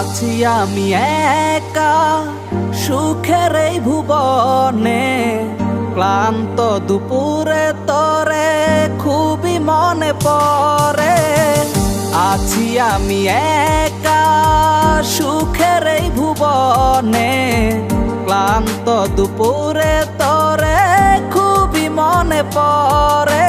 আছি আমি একা সুখের এই ভুবনে, ক্লান্ত দুপুরে তরে খুবই মনে পড়ে। আছি আমি একা সুখের এই ভুবনে, ক্লান্ত দুপুরে তরে খুবই মনে পড়ে।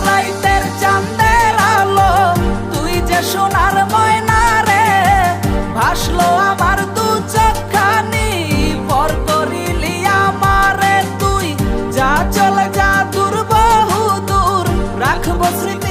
রাখব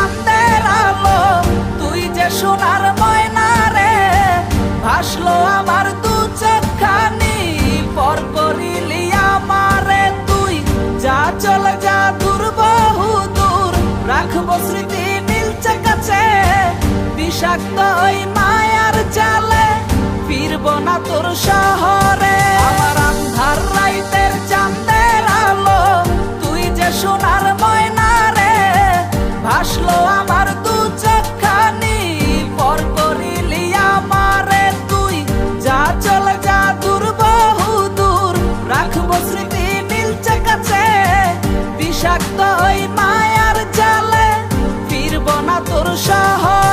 বিষাক্ত ওই মায়ার চালে ফিরব না তোর শহরে। আমার আন্ধার রাইতের চাঁদের আলো, তুই যে সোনার ময়না রে ভাসলো আমার দু চক্ষানি পর করিলি আমারে তুই। যা চল, যা দূর, বহু দূর, রাখব স্মৃতি মিলছে কাছে। বিষাক্ত ওই মায়ার চালে ফিরব না তোর শহর।